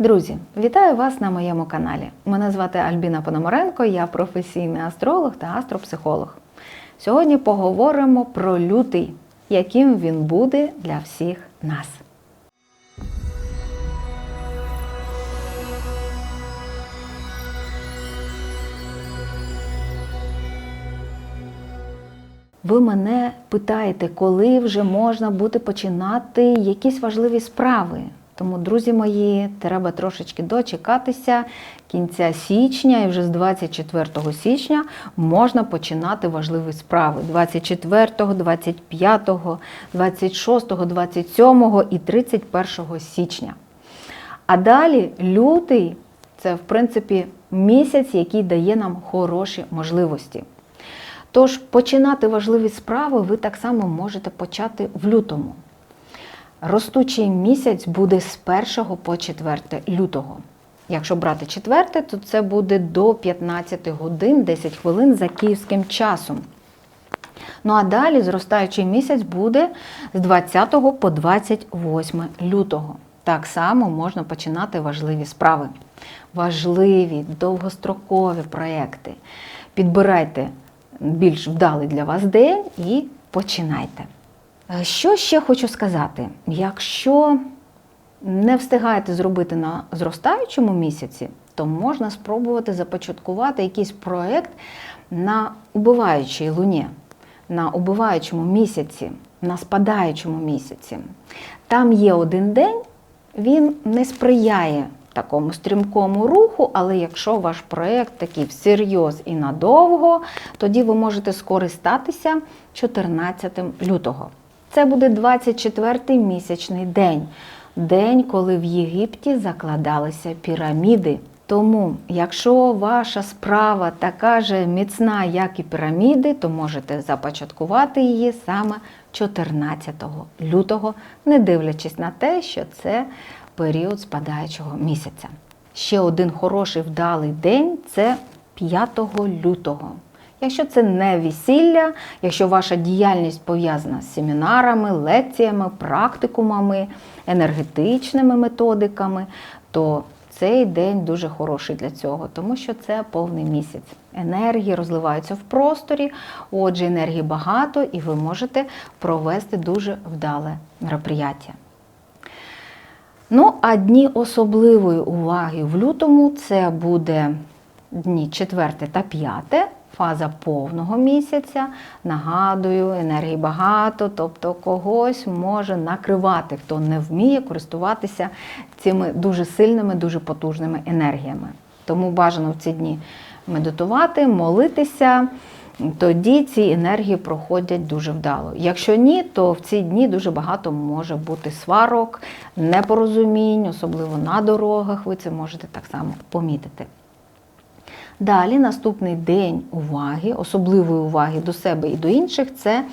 Друзі, вітаю вас на моєму каналі. Мене звати Альбіна Пономаренко, я професійний астролог та астропсихолог. Сьогодні поговоримо про лютий, яким він буде для всіх нас. Ви мене питаєте, коли вже можна буде починати якісь важливі справи. Тому, друзі мої, треба трошечки дочекатися кінця січня, і вже з 24 січня можна починати важливі справи. 24, 25, 26, 27 і 31 січня. А далі лютий це, в принципі, місяць, який дає нам хороші можливості. Тож починати важливі справи ви так само можете почати в лютому. Ростучий місяць буде з 1 по 4 лютого. Якщо брати 4, то це буде до 15 годин 10 хвилин за київським часом. Ну а далі зростаючий місяць буде з 20 по 28 лютого. Так само можна починати важливі справи. Важливі, довгострокові проекти. Підбирайте більш вдалий для вас день і починайте. Е, Що ще хочу сказати? Якщо не встигаєте зробити на зростаючому місяці, то можна спробувати започаткувати якийсь проєкт на убиваючій луні, на убиваючому місяці, на спадаючому місяці. Там є один день, він не сприяє такому стрімкому руху, але якщо ваш проєкт такий всерйоз і надовго, тоді ви можете скористатися 14 лютого. Це буде 24-й місячний день, день, коли в Єгипті закладалися піраміди. Тому, якщо ваша справа така же міцна, як і піраміди, то можете започаткувати її саме 14 лютого, не дивлячись на те, що це період спадаючого місяця. Ще один хороший вдалий день це 5 лютого. Якщо це не весілля, якщо ваша діяльність пов'язана з семінарами, лекціями, практикумами, енергетичними методиками, то цей день дуже хороший для цього, тому що це повний місяць. Енергії розливаються в просторі, отже, енергії багато, і ви можете провести дуже вдале мероприяття. Ну, а дні особливої уваги в лютому це буде дні 4 та 5, фаза повного місяця. Нагадую, енергії багато, тобто когось може накривати, хто не вміє користуватися цими дуже сильними, дуже потужними енергіями. Тому бажано в ці дні медитувати, молитися. Тоді ці енергії проходять дуже вдало. Якщо ні, то в ці дні дуже багато може бути сварок, непорозумінь, особливо на дорогах. Ви це можете так само помітити. Далі наступний день уваги, особливої уваги до себе і до інших це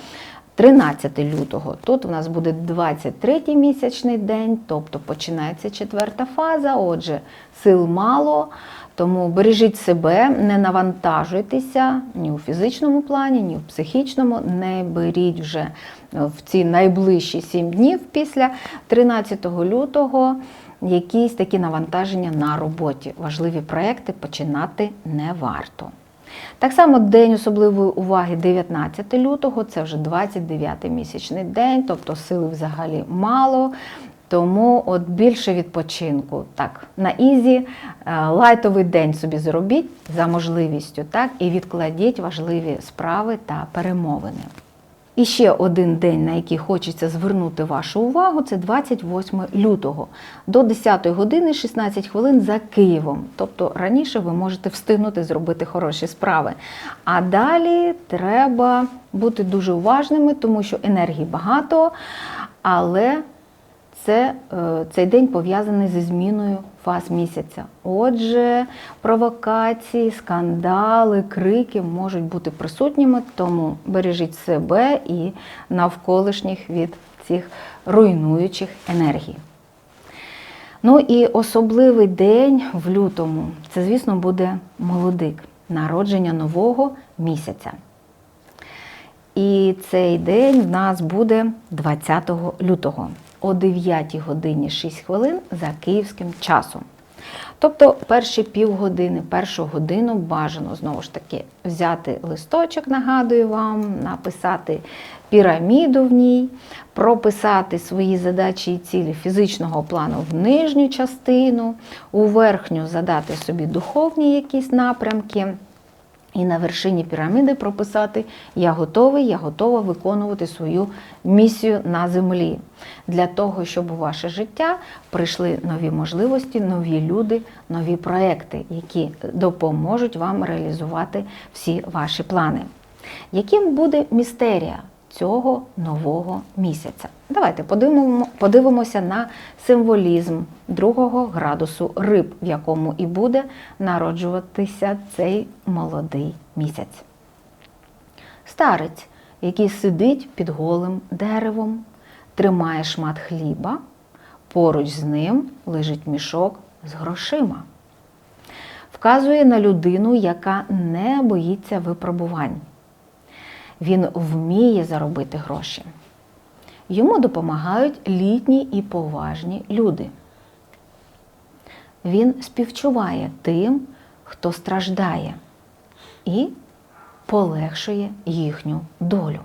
13 лютого. Тут у нас буде 23-й місячний день, тобто починається четверта фаза, отже, сил мало. Тому бережіть себе, не навантажуйтеся ні у фізичному плані, ні в психічному. Не беріть вже в ці найближчі 7 днів після 13 лютого якісь такі навантаження на роботі. Важливі проекти починати не варто. Так само день особливої уваги 19 лютого, це вже 29-й місячний день, тобто сили взагалі мало. Тому от більше відпочинку. Так, на ізі лайтовий день собі зробіть за можливістю, так, і відкладіть важливі справи та перемовини. І ще один день, на який хочеться звернути вашу увагу, це 28 лютого до 10 години 16 хвилин за Києвом. Тобто раніше ви можете встигнути зробити хороші справи. А далі треба бути дуже уважними, тому що енергії багато, але це, цей день пов'язаний зі зміною фаз місяця. Отже, провокації, скандали, крики можуть бути присутніми, тому бережіть себе і навколишніх від цих руйнуючих енергій. Ну і особливий день в лютому це, звісно, буде молодик, народження нового місяця. І цей день в нас буде 20 лютого о 9 годині 6 хвилин за київським часом. Тобто перші півгодини, першу годину бажано знову ж таки взяти листочок, нагадую вам, написати піраміду в ній, прописати свої задачі і цілі фізичного плану в нижню частину, у верхню задати собі духовні якісь напрямки. І на вершині піраміди прописати Я готовий, я готова виконувати свою місію на землі для того, щоб у ваше життя прийшли нові можливості, нові люди, нові проекти, які допоможуть вам реалізувати всі ваші плани. Яким буде містерія цього нового місяця? Давайте подивимо, подивимося на символізм другого градусу риб, в якому і буде народжуватися цей молодий місяць. Старець, який сидить під голим деревом, тримає шмат хліба, поруч з ним лежить мішок з грошима. Вказує на людину, яка не боїться випробувань. Він вміє заробити гроші. Йому допомагають літні і поважні люди. Він співчуває тим, хто страждає, і полегшує їхню долю,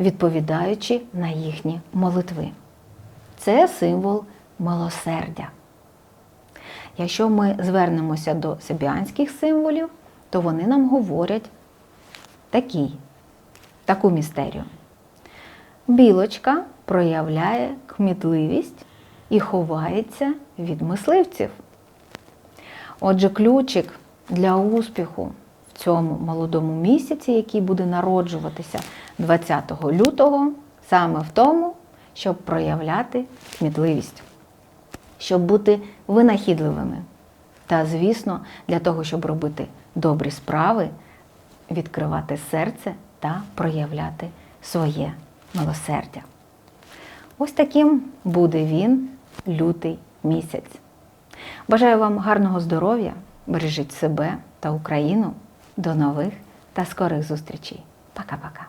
відповідаючи на їхні молитви. Це символ милосердя. Якщо ми звернемося до себіанських символів, то вони нам говорять такий, таку містерію. Білочка проявляє кмітливість і ховається від мисливців. Отже, ключик для успіху в цьому молодому місяці, який буде народжуватися 20 лютого, саме в тому, щоб проявляти кмітливість, щоб бути винахідливими. Та, звісно, для того, щоб робити добрі справи, відкривати серце та проявляти своє милосердя. Ось таким буде він лютий місяць. Бажаю вам гарного здоров'я, бережіть себе та Україну. До нових та скорих зустрічей. Пока-пока.